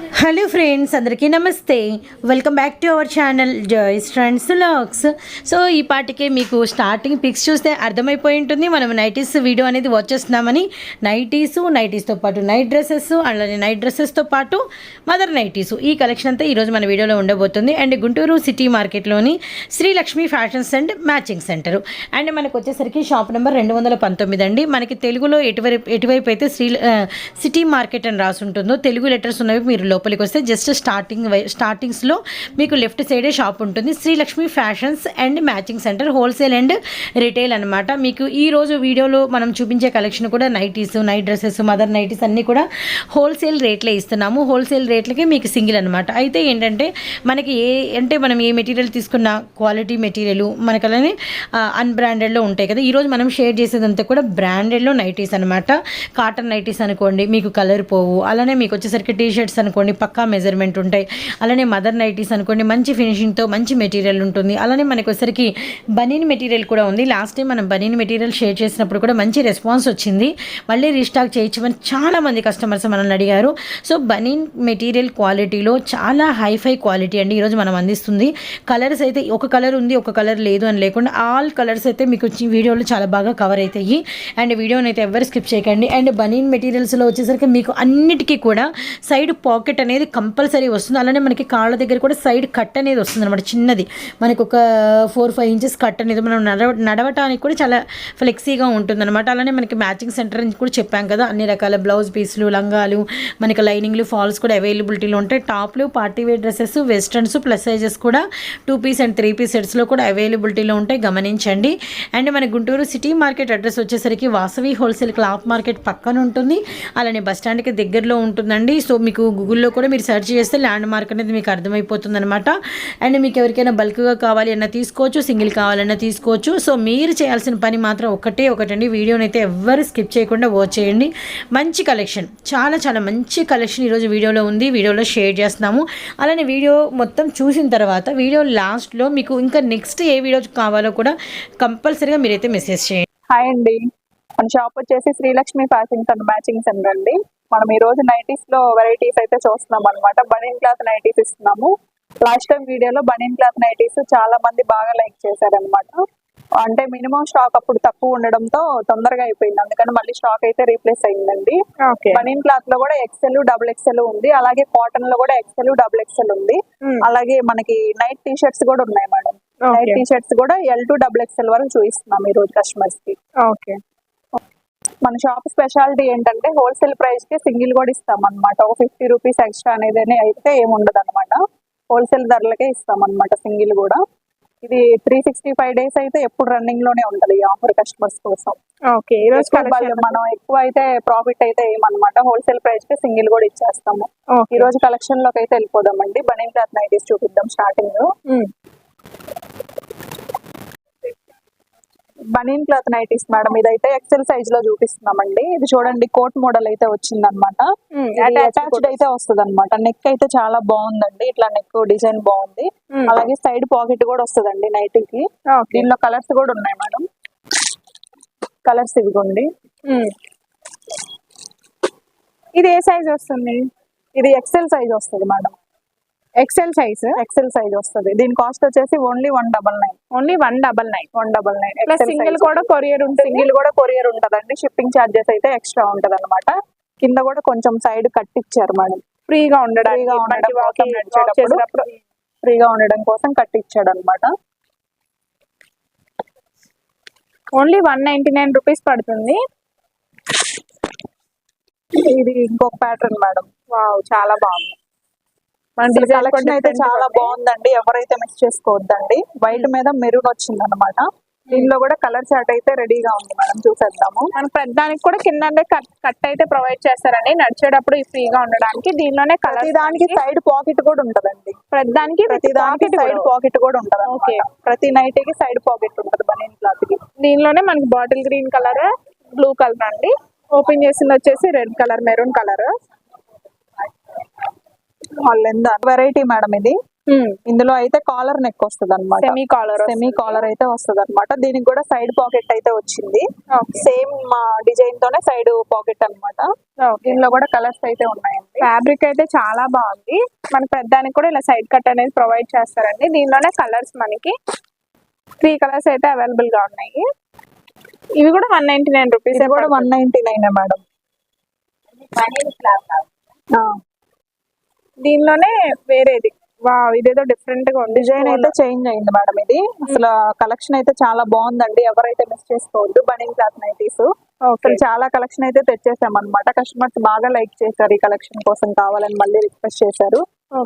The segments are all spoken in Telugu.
హలో ఫ్రెండ్స్ అందరికీ నమస్తే. Welcome back to our channel Joy's friends lakhs so ఈ పాటికే మీకు స్టార్టింగ్ పిక్స్ చూస్తే అర్థమైపోయి ఉంటుంది. మనం నైటీస్ వీడియో అనేది వచ్చేస్తున్నామని నైటీస్ నైటీస్తో పాటు నైట్ డ్రెస్సెస్ అలానే నైట్ డ్రెస్సెస్తో పాటు మదర్ నైటీస్. ఈ కలెక్షన్ అంతా ఈరోజు మన వీడియోలో ఉండబోతుంది. And Guntur city మార్కెట్లోని Srilakshmi fashions and matching centre and మనకు వచ్చేసరికి షాప్ నెంబర్ రెండు వందల పంతొమ్మిది అండి. మనకి తెలుగులో ఎటువైపు ఎటువైపు అయితే శ్రీ సిటీ మార్కెట్ అని రాసి ఉంటుందో తెలుగు లెటర్స్ ఉన్నవి మీరు లోపలికి వస్తే జస్ట్ స్టార్టింగ్ స్టార్టింగ్స్లో మీకు లెఫ్ట్ సైడే షాప్ ఉంటుంది. Srilakshmi fashions and matching centre wholesale and retail అనమాట మీకు ఈ రోజు వీడియోలో మనం చూపించే కలెక్షన్ కూడా nighties night dresses mother nighties అన్నీ కూడా హోల్సేల్ రేట్లే ఇస్తున్నాము. హోల్సేల్ రేట్లకే మీకు సింగిల్ అనమాట అయితే ఏంటంటే మనకి ఏ అంటే మనం ఏ మెటీరియల్ తీసుకున్న క్వాలిటీ మెటీరియల్ మనకు అలానే అన్బ్రాండెడ్లో ఉంటాయి కదా. ఈరోజు మనం షేర్ చేసేదంతా కూడా బ్రాండెడ్లో నైటీస్ అనమాట కాటన్ నైటీస్ అనుకోండి మీకు కలర్ పోవు. అలానే మీకు వచ్చేసరికి టీ షర్ట్స్ అనుకోండి పక్కా మెజర్మెంట్ ఉంటాయి. అలానే మదర్ నైటీస్ అనుకోండి మంచి ఫినిషింగ్తో మంచి మెటీరియల్ ఉంటుంది. అలానే మనకు వచ్చేసరికి బనీన్ మెటీరియల్ కూడా ఉంది. లాస్ట్ టైం మనం బనీన్ మెటీరియల్ షేర్ చేసినప్పుడు కూడా మంచి రెస్పాన్స్ వచ్చింది. మళ్ళీ రీస్టాక్ చేయించమని చాలా మంది కస్టమర్స్ మనల్ని అడిగారు. సో బనీన్ మెటీరియల్ క్వాలిటీలో చాలా హైఫై క్వాలిటీ అండి ఈరోజు మనం అందిస్తుంది. కలర్స్ అయితే ఒక కలర్ ఉంది ఒక కలర్ లేదు అని లేకుండా ఆల్ కలర్స్ అయితే మీకు వచ్చి వీడియోలో చాలా బాగా కవర్ అవుతాయి అండ్ వీడియోని అయితే ఎవరు స్కిప్ చేయకండి. అండ్ బనీన్ మెటీరియల్స్లో వచ్చేసరికి మీకు అన్నిటికీ కూడా సైడ్ పాకెట్ అనేది కంపల్సరీ వస్తుంది. అలానే మనకి కాళ్ళ దగ్గర కూడా సైడ్ కట్ అనేది వస్తుంది అనమాట చిన్నది. మనకు ఒక ఫోర్ ఫైవ్ ఇంచెస్ కట్ అనేది మనం నడవ నడవటానికి కూడా చాలా ఫ్లెక్సీగా ఉంటుంది అనమాట అలానే మనకి మ్యాచింగ్ సెంటర్ అని కూడా చెప్పాం కదా అన్ని రకాల బ్లౌజ్ పీసులు లంగాలు మనకి లైనింగ్లు ఫాల్స్ కూడా అవైలబిలిటీలో ఉంటాయి. టాప్లు party wear dresses westerns plus sizes కూడా two piece and three piece సెట్స్లో కూడా అవైలబిలిటీలో ఉంటాయి. గమనించండి. అండ్ మన గుంటూరు సిటీ మార్కెట్ అడ్రస్ వచ్చేసరికి వాసవి హోల్సేల్ క్లాత్ మార్కెట్ పక్కన ఉంటుంది. అలానే బస్ స్టాండ్కి దగ్గరలో ఉంటుందండి. సో మీకు గూగుల్ గూగుల్లో కూడా మీరు సెర్చ్ చేస్తే ల్యాండ్ మార్క్ అనేది మీకు అర్థమైపోతుంది అనమాట అండ్ మీకు ఎవరికైనా బల్క్గా కావాలి అన్న తీసుకోవచ్చు సింగిల్ కావాలన్నా తీసుకోవచ్చు. సో మీరు చేయాల్సిన పని మాత్రం ఒకటే ఒకటండి. వీడియోని అయితే ఎవ్వరు స్కిప్ చేయకుండా వాచ్ చేయండి. మంచి కలెక్షన్. చాలా చాలా మంచి కలెక్షన్ ఈరోజు వీడియోలో ఉంది. వీడియోలో షేర్ చేస్తున్నాము. అలానే వీడియో మొత్తం చూసిన తర్వాత వీడియో లాస్ట్లో మీకు ఇంకా నెక్స్ట్ ఏ వీడియో కావాలో కూడా కంపల్సరీగా మీరైతే మెసేజ్ చేయండి. హాయ్ అండి. మన షాప్ వచ్చేసి Srilakshmi fashion and matching centre అండి. మనం ఈ రోజు నైటీస్లో వెరైటీస్ అయితే చూస్తున్నాం అనమాట బనీన్ క్లాత్ నైటీస్ ఇస్తున్నాము. లాస్ట్ టైం వీడియోలో బనీన్ క్లాత్ నైటీస్ చాలా మంది బాగా లైక్ చేశారనమాట అంటే మినిమం స్టాక్ అప్పుడు తక్కువ ఉండడంతో తొందరగా అయిపోయింది. అందుకని మళ్ళీ స్టాక్ అయితే రీప్లేస్ అయిందండి. బనీన్ క్లాత్లో కూడా ఎక్సెల్ డబుల్ ఎక్సెల్ ఉంది. అలాగే కాటన్లో కూడా ఎక్సెల్ డబుల్ ఎక్సెల్ ఉంది. అలాగే మనకి నైట్ టీ షర్ట్స్ కూడా ఉన్నాయి మేడం నైట్ టీ షర్ట్స్ కూడా ఎల్ టు డబుల్ ఎక్సెల్ వరకు చూపిస్తున్నాం ఈ రోజు కస్టమర్స్కి. ఓకే మన షాప్ స్పెషాలిటీ ఏంటంటే హోల్సేల్ ప్రైస్కి సింగిల్ కూడా ఇస్తాం అనమాట ఒక ఫిఫ్టీ రూపీస్ ఎక్స్ట్రా అనేది అయితే ఏమి ఉండదు అనమాట హోల్సేల్ ధరలకే ఇస్తాం అనమాట సింగిల్ కూడా. ఇది త్రీ సిక్స్టీ ఫైవ్ డేస్ అయితే ఎప్పుడు రన్నింగ్లోనే ఉంటది ఈ ఆఫర్ కస్టమర్స్ కోసం. ఓకే ఈ రోజు మనం ఎక్కువ అయితే ప్రాఫిట్ అయితే ఏమన్నమాట హోల్సేల్ ప్రైస్కి సింగిల్ కూడా ఇచ్చేస్తాము. ఈ రోజు కలెక్షన్లోకి అయితే వెళ్ళిపోదామండి. బనీన్ క్లాత్ నైటీస్ చూపిద్దాం starting banian cloth nighties madam ఇదైతే ఎక్సెల్ సైజ్లో చూపిస్తున్నామండి. ఇది చూడండి కోట్ మోడల్ అయితే వచ్చింది అనమాట అటాచ్డ్ అయితే వస్తుంది అనమాట నెక్ అయితే చాలా బాగుందండి. ఇట్లా నెక్ డిజైన్ బాగుంది. అలాగే సైడ్ పాకెట్ కూడా వస్తుందండి నైటీకి దీనిలో కలర్స్ కూడా ఉన్నాయి మేడం. కలర్స్ ఇదిగోండి. ఇది ఏ సైజ్ వస్తుంది? ఇది ఎక్సెల్ సైజ్ వస్తుంది madam. XL size XL size వస్తుంది. దీని కాస్ట్ వచ్చేసి only one double nine only one double nine one double nine plus single కూడా కొరియర్ ఉంటుంది. సింగిల్ కూడా కొరియర్ ఉంటదండి. షిప్పింగ్ చార్జెస్ అయితే ఎక్స్ట్రా ఉంటది అనమాట కింద కూడా కొంచెం సైడ్ కట్ ఇచ్చారు మేడం ఫ్రీగా ఉండడానికి ఫ్రీగా ఉండడం కోసం walking- walk నడిచేటప్పుడు చేసేటప్పుడు ఫ్రీగా ఉండడం కోసం కట్ ఇచ్చాడు అనమాట only one ninety nine rupees పడుతుంది. ఇది ఇంకొక ప్యాటర్న్ మేడం వావ్ చాలా బాగుంది. కలెక్షన్ అయితే చాలా బాగుందండి. ఎవరైతే మిస్ చేసుకోవద్దండి. వైట్ మీద మెరూన్ వచ్చింది అనమాట దీనిలో కూడా కలర్ చార్ట్ అయితే రెడీగా ఉంది మేడం చూసేద్దాము. మన ప్రతిదానికి కూడా కింద కట్ కట్ అయితే ప్రొవైడ్ చేస్తారండి. నడిచేటప్పుడు ఫ్రీగా ఉండడానికి దీనిలోనే కలర్ దానికి సైడ్ పాకెట్ కూడా ఉంటదండి. ప్రతిదానికి ప్రతి దానికి సైడ్ పాకెట్ కూడా. ఉంటది Okay. ప్రతి నైట్కి సైడ్ పాకెట్ ఉంటది బనీన్ క్లాత్కి దీనిలోనే మనకి bottle green colour blue colour అండి. ఓపెన్ చేసింది వచ్చేసి red colour maroon colour variety madam ఇది. ఇందులో అయితే కాలర్ నెక్ వస్తుంది అనమాట సెమీ కాలర్ సెమీ కాలర్ అయితే వస్తుంది అనమాట దీనికి కూడా సైడ్ పాకెట్ అయితే వచ్చింది. సేమ్ డిజైన్ తోనే సైడ్ పాకెట్ అన్నమాట. దీనిలో కూడా కలర్స్ అయితే ఉన్నాయండి. ఫ్యాబ్రిక్ అయితే చాలా బాగుంది. మన పెద్దానికి కూడా ఇలా సైడ్ కట్ అనేది ప్రొవైడ్ చేస్తారండి. దీనిలోనే కలర్స్ మనకి త్రీ కలర్స్ అయితే అవైలబుల్గా ఉన్నాయి. ఇవి కూడా వన్ నైన్టీ నైన్ రూపీస్ కూడా వన్ నైన్టీ నైన్ మేడం. దీనిలోనే వేరేది. వా ఇదేదో డిఫరెంట్గా ఉంది. డిజైన్ అయితే చేంజ్ అయింది మేడం ఇది. అసలు కలెక్షన్ అయితే చాలా బాగుందండి. ఎవరైతే మిస్ చేసుకోవద్దు. Banian cloth nighties. అసలు చాలా కలెక్షన్ అయితే తెచ్చేసాం అనమాట కస్టమర్స్ బాగా లైక్ చేశారు ఈ కలెక్షన్ కోసం కావాలని మళ్ళీ రిక్వెస్ట్ చేశారు.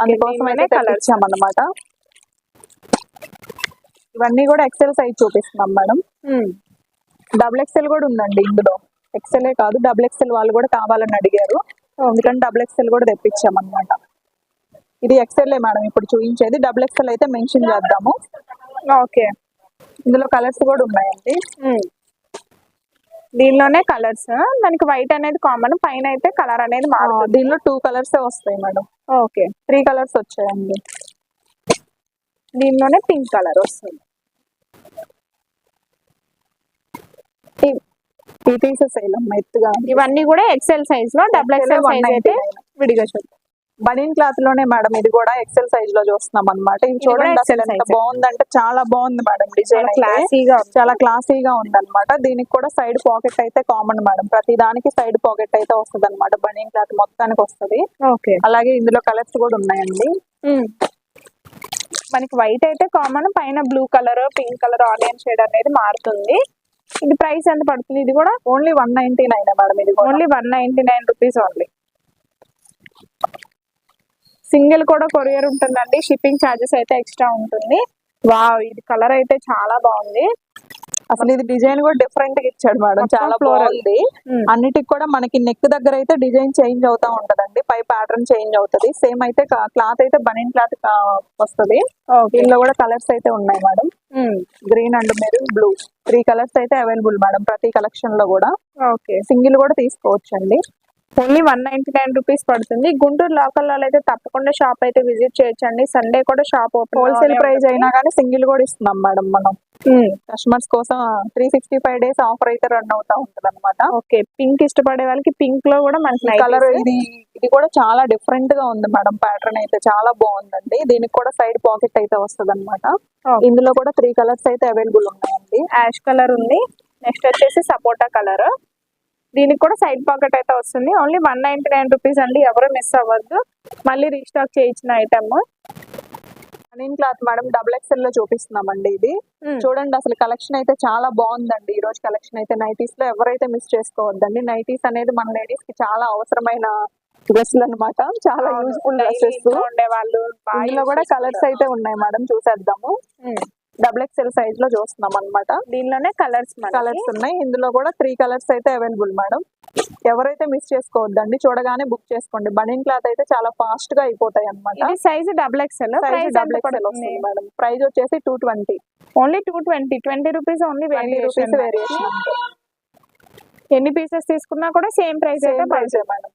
అందుకోసం అయితే కలర్ ఇచ్చామన్నమాట ఇవన్నీ కూడా ఎక్సెల్ సైజ్ చూపిస్తున్నాం మేడం. డబుల్ ఎక్సెల్ కూడా ఉందండి ఇందులో. ఎక్సెల్ కాదు డబుల్ ఎక్సెల్ వాళ్ళు కూడా కావాలని అడిగారు. అందుకని డబుల్ ఎక్సెల్ కూడా తెప్పించాం అనమాట ఇది ఎక్సెల్ మేడం ఇప్పుడు చూపించేది. డబుల్ ఎక్సెల్ అయితే మెన్షన్ చేద్దాము. ఓకే. ఇందులో కలర్స్ కూడా ఉన్నాయండి. దీనిలోనే కలర్స్ మనకి వైట్ అనేది కామన్ పైన అయితే కలర్ అనేది మారుతుంది. దీనిలో టూ కలర్స్ వస్తాయి మేడం. ఓకే. త్రీ కలర్స్ వచ్చాయండి. దీనిలోనే పింక్ కలర్ వస్తుంది. ఈ పీసెస్ వేయాలమ్మా ఎత్తుగా ఇవన్నీ కూడా ఎక్సెల్ సైజ్లో డబుల్ ఎక్సెల్ సైజ్ అయితే 199. విడిగా చూద్దాం. బనీన్ క్లాత్లోనే మేడం ఇది కూడా ఎక్సెల్ సైజ్లో చూస్తున్నాం అనమాట ఇది చూడండి అసలు ఎంత. బాగుందంటే చాలా బాగుంది మేడం డిజైన్ క్లాసీగా చాలా క్లాసీగా ఉంది. అనమాట దీనికి కూడా సైడ్ పాకెట్ అయితే కామన్ మేడం. ప్రతి దానికి సైడ్ పాకెట్ అయితే వస్తుంది అనమాట బనీన్ క్లాత్ మొత్తానికి వస్తుంది. ఓకే. అలాగే ఇందులో కలర్స్ కూడా ఉన్నాయండి. మనకి వైట్ అయితే కామన్ పైన blue colour pink colour onion shade అనేది మారుతుంది. ఇది ప్రైస్ ఎంత పడుతుంది? ఇది కూడా only one ninety nine madam ఇది only one ninety nine rupees only single కూడా కొరియర్ ఉంటుందండి. షిప్పింగ్ ఛార్జెస్ అయితే ఎక్స్ట్రా ఉంటుంది. వావ్ ఇది కలర్ అయితే చాలా బాగుంది. అసలు ఇది డిజైన్ కూడా డిఫరెంట్గా ఇచ్చాడు మేడం. చాలా floral. బాగుంది. Hmm. అన్నిటికి కూడా మనకి నెక్ దగ్గర అయితే డిజైన్ చేంజ్ అవుతా ఉంటదండి. పై ప్యాటర్న్ చేంజ్ అవుతది. సేమ్ అయితే క్లాత్ అయితే బనీన్ క్లాత్ వస్తది. దీనిలో కూడా కలర్స్ అయితే ఉన్నాయి madam. Green and maroon blue. Three colours అయితే అవైలబుల్ మేడం ప్రతి కలెక్షన్లో కూడా. ఓకే. సింగిల్ కూడా తీసుకోవచ్చండి. Only one ninety nine rupees పడుతుంది. గుంటూరు లోకల్లో అయితే తప్పకుండా షాప్ అయితే విజిట్ చేయొచ్చండి. సండే కూడా షాప్ ఓపెన్ హోల్సేల్ ప్రైస్ అయినా కానీ సింగిల్ కూడా ఇస్తున్నాం మేడం మనం. కస్టమర్స్ కోసం three sixty five days offer అయితే రన్ అవుతా ఉంటది అనమాట ఓకే. పింక్ ఇష్టపడే వాళ్ళకి పింక్లో కూడా మనకి కలర్ ఇది ఇది కూడా చాలా డిఫరెంట్గా ఉంది మేడం. ప్యాటర్న్ అయితే చాలా బాగుందండి. దీనికి కూడా సైడ్ పాకెట్ అయితే వస్తుంది అనమాట. ఇందులో కూడా త్రీ కలర్స్ అయితే అవైలబుల్ ఉన్నాయండి. యాష్ కలర్ ఉంది. నెక్స్ట్ వచ్చేసి సపోటా కలర్ దీనికి కూడా సైడ్ పాకెట్ అయితే వస్తుంది. Only one ninety nine rupees అండి. ఎవరు మిస్ అవ్వద్దు. మళ్ళీ రీస్టాక్ చేయించిన ఐటమ్ అనిన్ క్లాత్ మేడం డబుల్ ఎక్స్ఎల్లో చూపిస్తున్నామండి ఇది. చూడండి అసలు కలెక్షన్ అయితే చాలా బాగుందండి. ఈ రోజు కలెక్షన్ అయితే నైటీస్లో ఎవరైతే మిస్ చేసుకోవద్దండి. నైటీస్ అనేది మన లేడీస్కి చాలా అవసరమైన డ్రెస్సులు అన్నమాట. చాలా యూజ్ఫుల్ డ్రెస్సెస్. ఉండే వాళ్ళు ఇందులో కూడా. కలర్స్ అయితే ఉన్నాయి మేడం చూసేద్దాము. ఉమ్. డబుల్ ఎక్స్ఎల్ సైజ్లో చూస్తున్నాం అన్నమాట. దీనిలోనే కలర్స్ కలర్స్ ఉన్నాయి. ఇందులో కూడా త్రీ కలర్స్ అయితే అవైలబుల్ మేడం ఎవరైతే మిస్ చేసుకోవద్దండి చూడగానే బుక్ చేసుకోండి. బనీన్ క్లాత్ అయితే చాలా ఫాస్ట్గా అయిపోతాయి అన్నమాట. ఇది size double XL size double XL వస్తుంది మేడం ప్రైస్ వచ్చేసి two twenty only two twenty twenty rupees only twenty rupees variation ఎన్ని పీసెస్ తీసుకున్నా కూడా సేమ్ ప్రైస్ అయితే ప్రైస్ మేడం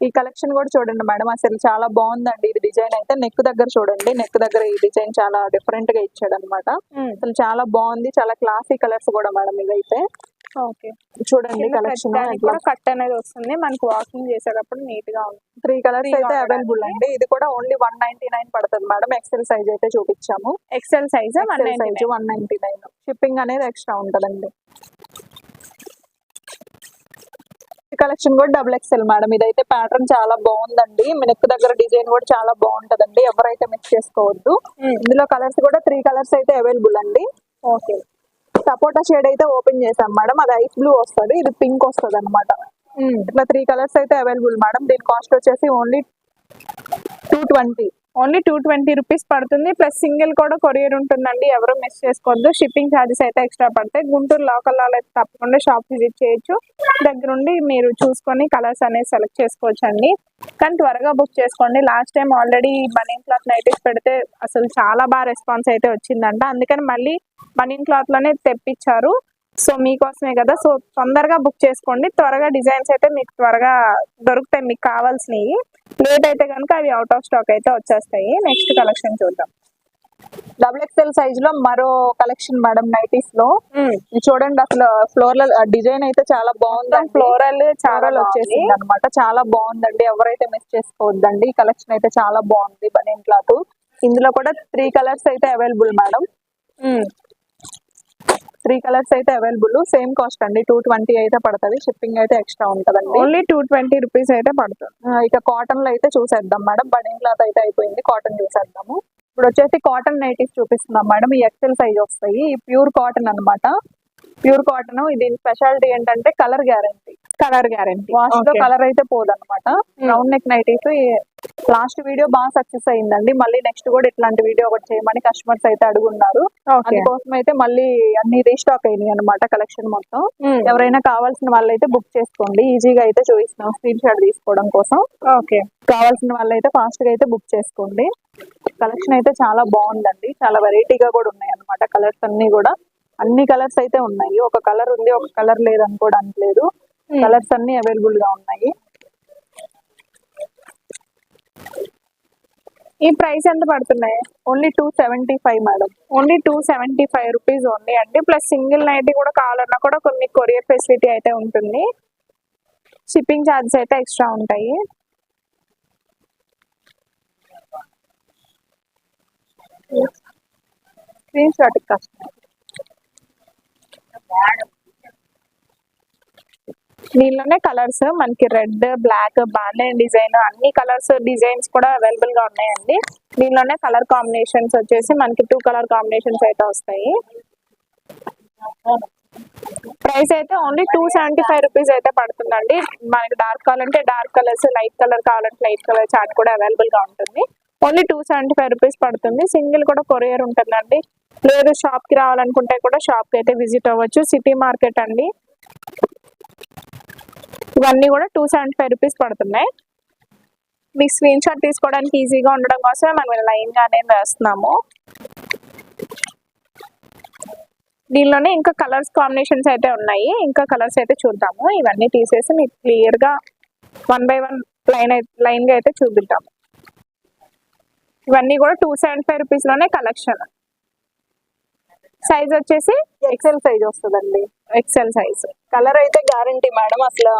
ఈ కలెక్షన్ కూడా చూడండి మేడం అసలు చాలా బాగుందండి ఇది డిజైన్ అయితే. నెక్ దగ్గర చూడండి నెక్ దగ్గర ఈ డిజైన్ చాలా డిఫరెంట్గా ఇచ్చాడు అనమాట అసలు చాలా బాగుంది చాలా క్లాసీ కలర్స్ కూడా మేడం ఇదైతే ఓకే. చూడండి కలెక్షన్ కట్ అనేది వస్తుంది. మనకి వాకింగ్ చేసేటప్పుడు నీట్గా ఉంది త్రీ కలర్స్ అయితే. అవైలబుల్ అండి. ఇది కూడా ఓన్లీ వన్ నైన్టీ నైన్ పడుతుంది మేడం. ఎక్సెల్ సైజ్ అయితే చూపించాము. XL size one ninety nine shipping అనేది ఎక్స్ట్రా ఉంటదండి. కలెక్షన్ కూడా డబుల్ ఎక్స్ఎల్ మేడం. ఇదైతే ప్యాటర్న్ చాలా బాగుందండి. నెక్ దగ్గర డిజైన్ కూడా చాలా బాగుంటదండి. ఎవరైతే మిక్స్ చేసుకోవద్దు. ఇందులో కలర్స్ కూడా త్రీ కలర్స్ అయితే అవైలబుల్ అండి. ఓకే. సపోటా షేడ్ అయితే ఓపెన్ చేసాం మేడం. అది ఐస్ బ్లూ వస్తుంది. ఇది పింక్ వస్తుంది అనమాట ఇట్లా త్రీ కలర్స్ అయితే అవైలబుల్ మేడం. దీని కాస్ట్ వచ్చేసి only two twenty. Only two twenty rupees పడుతుంది. ప్లస్ సింగిల్ కూడా కొరియర్ ఉంటుందండి. ఎవరు మిస్ చేసుకోవద్దు. షిప్పింగ్ ఛార్జెస్ అయితే ఎక్స్ట్రా పడతాయి. గుంటూరు లోకల్ అయితే తప్పకుండా షాప్ విజిట్ చేయొచ్చు. దగ్గరుండి మీరు చూసుకొని కలర్స్ అనేది సెలెక్ట్ చేసుకోవచ్చు అండి కానీ త్వరగా బుక్ చేసుకోండి. Last time already banian cloth nighties పెడితే అసలు చాలా బాగా రెస్పాన్స్ అయితే వచ్చిందంట. అందుకని మళ్ళీ బనీన్ క్లాత్లోనే తెప్పించారు. సో మీకోసమే కదా. సో తొందరగా బుక్ చేసుకోండి. త్వరగా డిజైన్స్ అయితే మీకు త్వరగా దొరుకుతాయి. మీకు కావాల్సినవి. లేట్ అయితే కనుక అవి అవుట్ ఆఫ్ స్టాక్ అయితే వచ్చేస్తాయి. నెక్స్ట్ కలెక్షన్ చూద్దాం. డబుల్ ఎక్స్ఎల్ సైజ్లో మరో కలెక్షన్ మేడం నైటీస్లో. ఇది చూడండి అసలు ఫ్లోరల్ డిజైన్ అయితే చాలా బాగుంది ఫ్లోరల్ చాలా వచ్చేసింది అనమాట చాలా బాగుందండి. ఎవరైతే మిస్ చేసుకోవద్దండి ఈ కలెక్షన్ అయితే చాలా బాగుంది. బనియన్ క్లాత్. ఇందులో కూడా త్రీ కలర్స్ అయితే అవైలబుల్ మేడం త్రీ కలర్స్ అయితే అవైలబుల్. సేమ్ కాస్ట్ అండి. టూ ట్వంటీ అయితే పడుతుంది. షిప్పింగ్ అయితే ఎక్స్ట్రా ఉంటదండి. ఓన్లీ టూ ట్వంటీ రూపీస్ అయితే పడుతుంది. ఇక కాటన్లో అయితే చూసేద్దాం మేడం. బనియన్ క్లాత్ అయితే అయిపోయింది. కాటన్ చూసేద్దాము. ఇప్పుడు వచ్చేసి కాటన్ నైటీస్ చూపిస్తున్నాం మేడం. ఈ ఎక్సెల్ సైజ్ వస్తాయి. ఈ ప్యూర్ కాటన్ అన్నమాట. ప్యూర్ కాటన్ దీని స్పెషాలిటీ ఏంటంటే colour guarantee. Colour guarantee. వాష్లో colour అయితే పోదన్నమాట. Round neck nighties last video బాగా సక్సెస్ అయిందండి. మళ్ళీ నెక్స్ట్ కూడా ఇట్లాంటి వీడియో ఒకటి చేయమని కస్టమర్స్ అయితే అడుగున్నారు. అందుకోసం అయితే మళ్ళీ అన్ని రీస్టాక్ అయినాయి అనమాట కలెక్షన్ మొత్తం. ఎవరైనా కావాల్సిన వాళ్ళైతే బుక్ చేసుకోండి. ఈజీగా అయితే చూపిస్తున్నాం. స్క్రీన్ షాట్ తీసుకోవడం కోసం. ఓకే కావాల్సిన వాళ్ళైతే ఫాస్ట్గా అయితే బుక్ చేసుకోండి. కలెక్షన్ అయితే చాలా బాగుందండి. చాలా వెరైటీగా కూడా ఉన్నాయి అన్నమాట. కలర్స్ అన్ని కూడా. అన్ని కలర్స్ అయితే ఉన్నాయి. ఒక కలర్ ఉంది ఒక కలర్ లేదు అనుకోవడానికి లేదు. Hmm. కలర్స్ అన్ని అవైలబుల్గా ఉన్నాయి. ఈ ప్రైస్ ఎంత పడుతున్నాయి? Only two seventy five madam only two seventy five rupees only అండి. ప్లస్ సింగిల్ నైట్ కూడా కావాలన్నా కూడా కొన్ని కొరియర్ ఫెసిలిటీ అయితే ఉంటుంది. షిప్పింగ్ ఛార్జెస్ అయితే ఎక్స్ట్రా ఉంటాయి. స్క్రీన్ షాట్ కష్టం దీనిలోనే కలర్స్ మనకి రెడ్ బ్లాక్ బాండెన్ డిజైన్ అన్ని కలర్స్ డిజైన్స్ కూడా అవైలబుల్గా ఉన్నాయండి. దీనిలోనే కలర్ కాంబినేషన్స్ వచ్చేసి మనకి టూ కలర్ కాంబినేషన్స్ అయితే వస్తాయి. ప్రైస్ అయితే only two seventy five rupees అయితే పడుతుందండి. మనకి డార్క్ కావాలంటే డార్క్ కలర్స్ లైట్ కలర్ కావాలంటే లైట్ కలర్ చార్ట్ కూడా అవైలబుల్గా ఉంటుంది. Only two seventy five rupees పడుతుంది. సింగిల్ కూడా కొరియర్ ఉంటుందండి. లేదు షాప్కి రావాలనుకుంటే కూడా షాప్కి అయితే విజిట్ అవ్వచ్చు. సిటీ మార్కెట్ అండి. ఇవన్నీ కూడా టూ సెవెంటీ ఫైవ్ రూపీస్ పడుతున్నాయి. మీకు స్క్రీన్ షాట్ తీసుకోవడానికి ఈజీగా ఉండడం కోసమే మనం లైన్ గానే వేస్తున్నాము. దీనిలోనే ఇంకా కలర్స్ కాంబినేషన్స్ అయితే ఉన్నాయి. ఇంకా కలర్స్ అయితే చూద్దాము. ఇవన్నీ తీసేసి మీకు క్లియర్గా వన్ బై వన్ లైన్ లైన్గా అయితే చూపిద్దాము. ఇవన్నీ కూడా టూ సెవెంటీ ఫైవ్ రూపీస్లోనే కలెక్షన్ సైజ్ వచ్చేసి ఎక్సెల్ సైజ్ వస్తుందండి. ఎక్సెల్ సైజ్ కలర్ అయితే గ్యారంటీ మేడం అసలు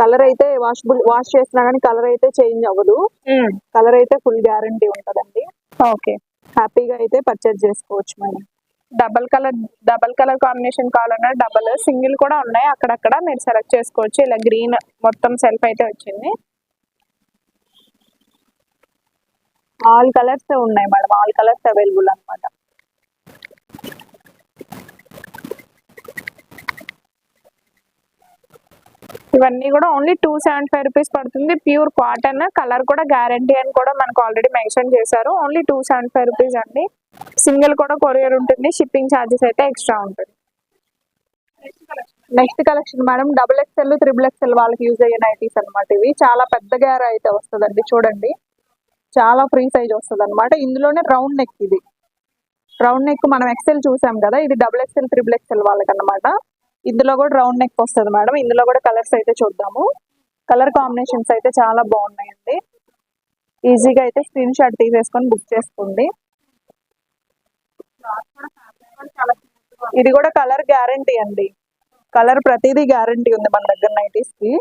కలర్ అయితే వాషబుల్ వాష్ చేసినా కానీ కలర్ అయితే చేంజ్ అవ్వదు. కలర్ అయితే ఫుల్ గ్యారంటీ ఉంటదండి. ఓకే హ్యాపీగా అయితే పర్చేజ్ చేసుకోవచ్చు madam double colour double colour combination కావాలన్నా డబల్ సింగిల్ కూడా ఉన్నాయి. అక్కడక్కడ మీరు సెలెక్ట్ చేసుకోవచ్చు. ఇలా గ్రీన్ మొత్తం సెల్ఫ్ అయితే వచ్చింది. ఆల్ కలర్స్ ఉన్నాయి మేడం ఆల్ కలర్స్ అవైలబుల్ అన్నమాట. ఇవన్నీ కూడా only two seventy five rupees పడుతుంది. ప్యూర్ కాటన్ కలర్ కూడా గ్యారంటీ అని కూడా మనకు ఆల్రెడీ మెన్షన్ చేశారు. Only two seventy five rupees అండి. సింగిల్ కూడా కొరియర్ ఉంటుంది. షిప్పింగ్ ఛార్జెస్ అయితే ఎక్స్ట్రా ఉంటుంది. Next collection madam double XL triple XL వాళ్ళకి యూజ్ అయ్యే నైటీస్ అన్నమాట ఇవి. చాలా పెద్ద గ్యార అయితే వస్తుందండి చూడండి. చాలా ఫ్రీ సైజ్ వస్తుంది అనమాట ఇందులోనే రౌండ్ నెక్ ఇది. రౌండ్ నెక్ మనం ఎక్సెల్ చూసాం కదా ఇది డబుల్ ఎక్స్ఎల్ త్రిబుల్ ఎక్స్ఎల్ వాళ్ళకి అనమాట ఇందులో కూడా రౌండ్ నెక్ వస్తుంది మేడం. ఇందులో కూడా కలర్స్ అయితే చూద్దాము. కలర్ కాంబినేషన్స్ అయితే చాలా బాగున్నాయండి. ఈజీగా అయితే స్క్రీన్ షాట్ తీసేసుకొని బుక్ చేసుకోండి. ఇది కూడా కలర్ గ్యారంటీ అండి. కలర్ ప్రతిదీ గ్యారంటీ ఉంది మన దగ్గర నైటీస్కి.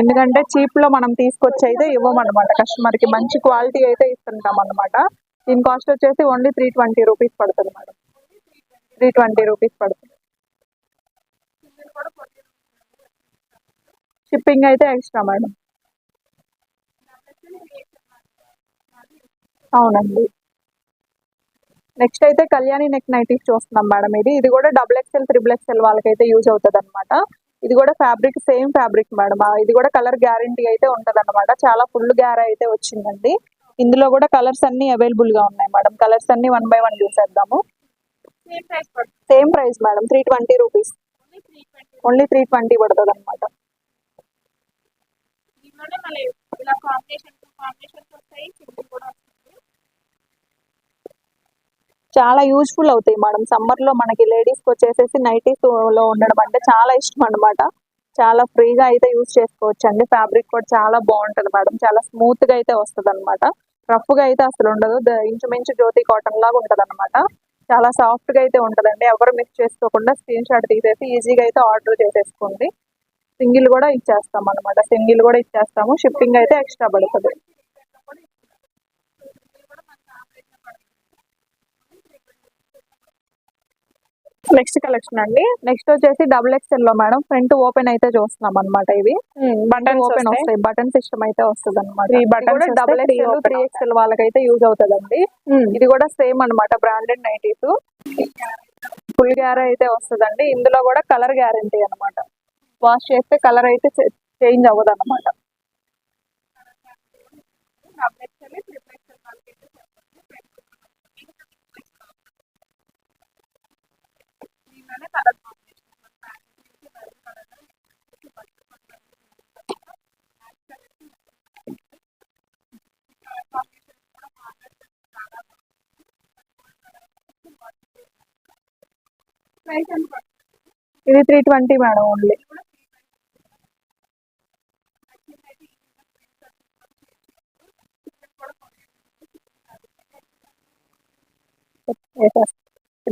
ఎందుకంటే చీప్లో మనం తీసుకొచ్చి అయితే ఇవ్వమన్నమాట. కస్టమర్కి మంచి క్వాలిటీ అయితే ఇస్తుంటాం అనమాట దీని కాస్ట్ వచ్చేసి ఓన్లీ త్రీ ట్వంటీ రూపీస్ పడుతుంది మేడం. త్రీ ట్వంటీ రూపీస్ పడుతుంది. షిప్పింగ్ అయితే ఎక్స్ట్రా మేడం అవునండి. నెక్స్ట్ అయితే కళ్యాణి నెక్ నైటీస్ చూస్తున్నాం మేడం ఇది ఇది కూడా డబుల్ ఎక్స్ఎల్ త్రిబుల్ ఎక్స్ఎల్ వాళ్ళకైతే యూజ్ అవుతుంది అనమాట ఇది కూడా ఫ్యాబ్రిక్ సేమ్ ఫ్యాబ్రిక్ మేడం ఇది కూడా కలర్ గ్యారంటీ అయితే ఉంటది అనమాట చాలా ఫుల్ గ్యార అయితే వచ్చిందండి. ఇందులో కూడా కలర్స్ అన్ని అవైలబుల్గా ఉన్నాయి మేడం కలర్స్ అన్ని వన్ బై వన్ చూసేద్దాము same price madam three twenty rupees only three twenty పడుతుంది అనమాట చాలా యూజ్ఫుల్ అవుతాయి మేడం. సమ్మర్లో మనకి లేడీస్కి వచ్చేసేసి నైటీస్లో ఉండడం అంటే చాలా ఇష్టం అన్నమాట. చాలా ఫ్రీగా అయితే యూజ్ చేసుకోవచ్చు అండి ఫ్యాబ్రిక్ కూడా చాలా బాగుంటది మేడం. చాలా స్మూత్గా అయితే వస్తుంది అనమాట రఫ్గా అయితే అసలు ఉండదు. ఇంచుమించు జ్యోతి కాటన్ లాగా ఉంటది అనమాట చాలా సాఫ్ట్గా అయితే ఉంటుందండి. ఎవరు మిక్స్ చేసుకోకుండా స్క్రీన్ షాట్ తీసేసి ఈజీగా అయితే ఆర్డర్ చేసేసుకోండి. సింగిల్ కూడా ఇచ్చేస్తాం అనమాట సింగిల్ కూడా ఇచ్చేస్తాము. షిప్పింగ్ అయితే ఎక్స్ట్రా పడుతుంది. నెక్స్ట్ కలెక్షన్ అండి. నెక్స్ట్ వచ్చేసి డబుల్ ఎక్స్ఎల్లో మేడం. ఫ్రంట్ ఓపెన్ అయితే చూస్తున్నాం అనమాట ఇవి. బటన్స్ ఓపెన్ వస్తాయి. బటన్ సిస్టమ్ అయితే వస్తుంది అనమాట వస్తాయి, డబుల్ ఎక్స్ఎల్ త్రీ ఎక్స్ఎల్ వాళ్ళకైతే యూజ్ అవుతుందండి. ఇది కూడా సేమ్ అన్నమాట బ్రాండెడ్ నైటీస్ ఫుల్ గ్యార అయితే వస్తుందండి. ఇందులో కూడా కలర్ గ్యారంటీ అన్నమాట. వాష్ చేస్తే కలర్ అయితే చేంజ్ అవ్వదు అనమాట ఇది త్రీ ట్వంటీ మేడం ఓన్లీ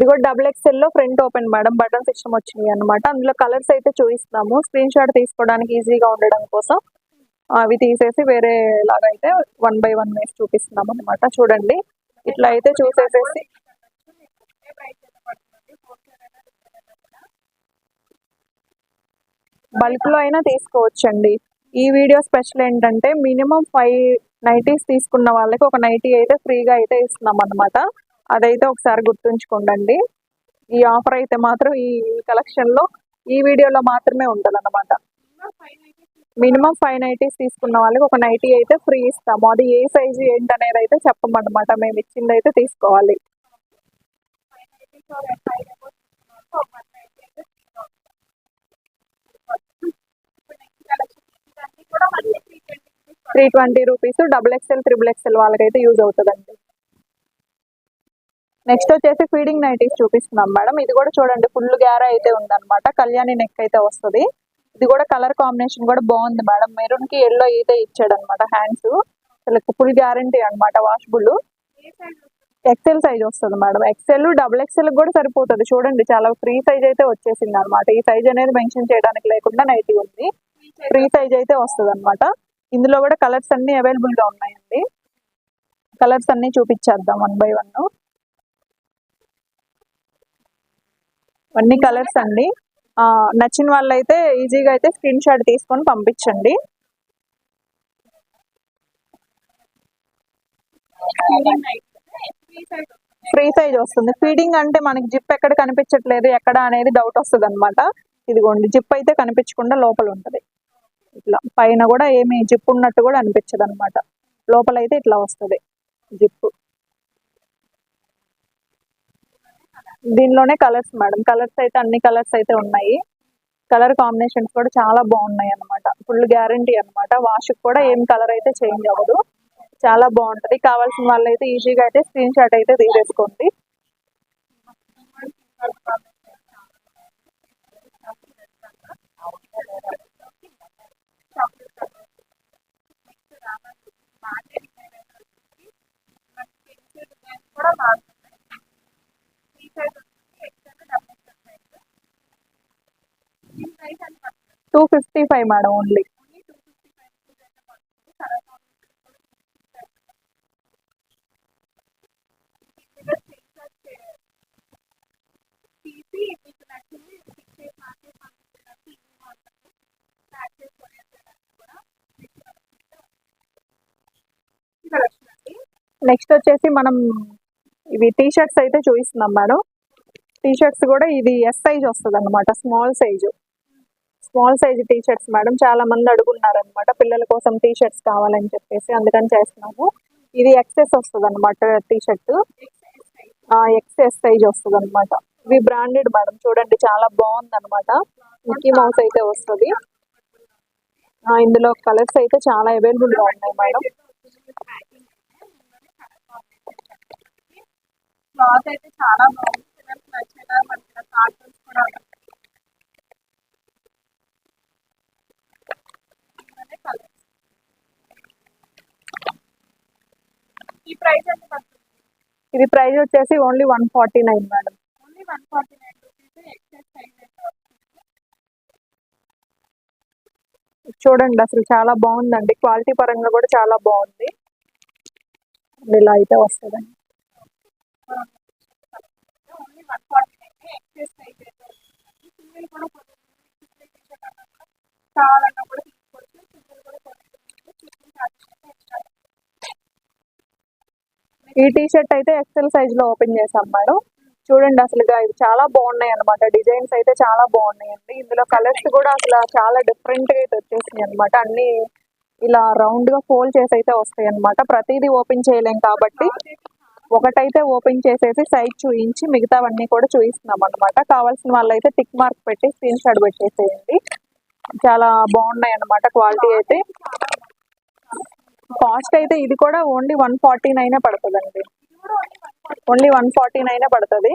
ఇది కూడా double ఎక్స్ఎల్లో front open madam button system వచ్చింది అనమాట అందులో కలర్స్ అయితే చూపిస్తున్నాము. స్క్రీన్ షాట్ తీసుకోవడానికి ఈజీగా ఉండడం కోసం. అవి తీసేసి వేరే లాగా అయితే వన్ బై వన్ వేసి చూపిస్తున్నాము అనమాట చూడండి. ఇట్లా అయితే చూసేసేసి బల్క్లో అయినా తీసుకోవచ్చండి. ఈ వీడియో స్పెషల్ ఏంటంటే మినిమం ఫైవ్ నైటీస్ తీసుకున్న వాళ్ళకి ఒక నైటీ అయితే ఫ్రీగా అయితే ఇస్తున్నాం అనమాట అదైతే ఒకసారి గుర్తుంచుకోండి ఈ ఆఫర్ అయితే మాత్రం ఈ కలెక్షన్లో ఈ వీడియోలో మాత్రమే ఉంటుంది అనమాట మినిమం ఫైవ్ నైటీస్ తీసుకున్న వాళ్ళకి ఒక నైటీ అయితే ఫ్రీ ఇస్తాము అది ఏ సైజు ఏంటనేది అయితే చెప్పమన్నమాట. మేము ఇచ్చింది అయితే తీసుకోవాలి. Three twenty rupees double XL triple XL వాళ్ళకైతే యూజ్ అవుతుందండి. నెక్స్ట్ వచ్చేసి ఫీడింగ్ నైటీస్ చూపిస్తున్నాం మేడం. ఇది కూడా చూడండి ఫుల్ గ్యారా అయితే ఉందన్నమాట. కళ్యాణి నెక్ అయితే వస్తుంది. ఇది కూడా కలర్ కాంబినేషన్ కూడా బాగుంది మేడం. మెరూన్కి ఎల్లో అయితే ఇచ్చాడు అనమాట హ్యాండ్స్ ఫుల్ గ్యారంటీ అన్నమాట వాషబుల్ ఎక్సెల్ సైజ్ వస్తుంది మేడం. ఎక్సెల్ డబుల్ ఎక్సెల్ కూడా సరిపోతుంది. చూడండి చాలా ఫ్రీ సైజ్ అయితే వచ్చేసింది అనమాట ఈ సైజ్ అనేది మెన్షన్ చేయడానికి లేకుండా నైటీ ఉంది. ఫ్రీ సైజ్ అయితే వస్తుంది అనమాట ఇందులో కూడా కలర్స్ అన్ని అవైలబుల్గా ఉన్నాయండి. కలర్స్ అన్ని చూపించేద్దాం వన్ బై వన్ అన్ని కలర్స్ అండి. నచ్చిన వాళ్ళైతే ఈజీగా అయితే స్క్రీన్ షాట్ తీసుకొని పంపించండి. ఫ్రీ సైజ్ వస్తుంది. ఫీడింగ్ అంటే మనకి జిప్ ఎక్కడ కనిపించట్లేదు ఎక్కడ అనేది డౌట్ వస్తుంది అనమాట ఇదిగోండి జిప్ అయితే కనిపించకుండా లోపల ఉంటుంది. ఇట్లా పైన కూడా ఏమి జిప్ ఉన్నట్టు కూడా అనిపించదు అనమాట లోపల అయితే ఇట్లా వస్తుంది జిప్. దీనిలోనే కలర్స్ మేడం. కలర్స్ అయితే అన్ని కలర్స్ అయితే ఉన్నాయి. కలర్ కాంబినేషన్స్ కూడా చాలా బాగున్నాయి అన్నమాట. ఫుల్ గ్యారంటీ అన్నమాట. వాష్ కూడా ఏం కలర్ అయితే చేంజ్ అవ్వదు. చాలా బాగుంటుంది. కావాల్సిన వాళ్ళైతే ఈజీగా అయితే స్క్రీన్ షాట్ అయితే తీసేసుకోండి two fifty five madam only next వచ్చేసి మనం ఇవి టీ షర్ట్స్ అయితే చూపిస్తున్నాం మేడం టీ షర్ట్స్ కూడా ఇది ఎస్ సైజ్ వస్తుంది అనమాట small size small size T shirts madam చాలా మంది అడుగున్నారు అనమాట పిల్లల కోసం టీ షర్ట్స్ కావాలని చెప్పేసి అందుకని చేస్తున్నాము. ఇది ఎక్సెస్ వస్తుంది అనమాట టీ షర్ట్ ఎక్సెస్ సైజ్ వస్తుంది అనమాట ఇవి బ్రాండెడ్ మేడం చూడండి చాలా బాగుంది అనమాట మిక్కీ మౌస్ అయితే వస్తుంది. ఇందులో కలర్స్ అయితే చాలా అవైలబుల్గా ఉన్నాయి మేడం. క్లాత్ అయితే చాలా బాగుంది. పిల్లలకి నచ్చేలా కార్టూన్స్ కూడా ఉన్నాయి. ఇవన్నీ colours. ఈ ప్రైస్ ఎంత పడుతుంది? ఇది ప్రైస్ వచ్చేసి only one forty nine madam. Only one forty nine rupees XS size అయితే వస్తుంది? చూడండి అసలు చాలా బాగుందండి. క్వాలిటీ పరంగా కూడా చాలా బాగుంది. ఇలా అయితే వస్తుందండి. ఓన్లీ ఈ టీ షర్ట్ అయితే ఎక్సెల్ సైజ్లో ఓపెన్ చేసాం మేడం. చూడండి అసలు ఇవి చాలా బాగున్నాయి అనమాట డిజైన్స్ అయితే చాలా బాగున్నాయండి. ఇందులో కలర్స్ కూడా అసలు చాలా డిఫరెంట్గా అయితే వచ్చేసినాయి అనమాట అన్ని ఇలా రౌండ్గా ఫోల్డ్ చేసి అయితే వస్తాయి అనమాట ప్రతిదీ ఓపెన్ చేయలేం కాబట్టి ఒకటైతే ఓపెన్ చేసేసి సైజ్ చూయించి మిగతావన్నీ కూడా చూపిస్తున్నాం అనమాట కావాల్సిన వాళ్ళైతే టిక్ మార్క్ పెట్టి స్క్రీన్ షాట్ పెట్టేసేయండి. చాలా బాగున్నాయి అనమాట క్వాలిటీ అయితే. కాస్ట్ అయితే ఇది కూడా ఓన్లీ వన్ ఫార్టీ నైనే పడుతుందండి. ఓన్లీ వన్ ఫార్టీ నైనే పడుతుంది.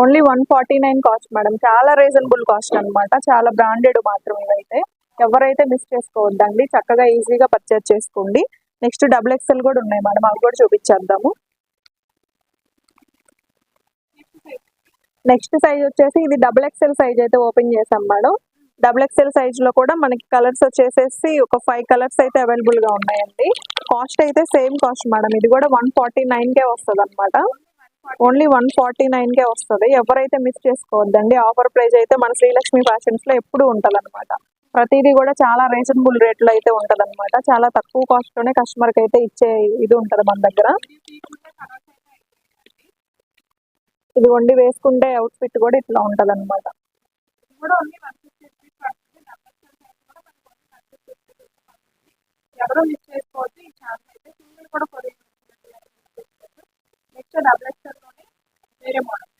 Only one forty nine cost madam చాలా రీజనబుల్ కాస్ట్ అన్నమాట. చాలా బ్రాండెడ్ మాత్రం ఇవైతే ఎవరైతే మిస్ చేసుకోవద్దండి చక్కగా ఈజీగా పర్చేస్ చేసుకోండి. నెక్స్ట్ డబుల్ ఎక్స్ఎల్ కూడా ఉన్నాయి మేడం అవి కూడా చూపించేద్దాము. నెక్స్ట్ సైజ్ వచ్చేసి ఇది డబుల్ ఎక్స్ఎల్ సైజ్ అయితే ఓపెన్ చేసాం మేడం. డబుల్ ఎక్స్ఎల్ సైజ్లో కూడా మనకి కలర్స్ వచ్చేసేసి ఒక ఫైవ్ కలర్స్ అయితే అవైలబుల్గా ఉన్నాయండి. కాస్ట్ అయితే సేమ్ కాస్ట్ మేడం. ఇది కూడా వన్ ఫార్టీ నైన్ కే వస్తుంది అనమాట ఓన్లీ వన్ ఫార్టీ నైన్ కే వస్తుంది. ఎవరైతే మిస్ చేసుకోవద్దండి ఆఫర్ ప్రైస్ అయితే మన శ్రీలక్ష్మి ఫ్యాషన్స్లో ఎప్పుడు ఉంటుంది అనమాట ప్రతిదీ కూడా చాలా రీజనబుల్ రేట్లో అయితే ఉంటది అనమాట చాలా తక్కువ కాస్ట్లోనే కస్టమర్కి అయితే ఇచ్చే ఇది ఉంటది మన దగ్గర. ఇది వండి వేసుకుంటే అవుట్ ఫిట్ కూడా ఇట్లా ఉంటది అనమాట కూడా కూడా ఎవరో మిస్ చేసుకోవచ్చు. ఈ ఛాన్స్ అయితే సింగిల్ కూడా కొరియర్ నెక్స్ట్ వేరే మోడల్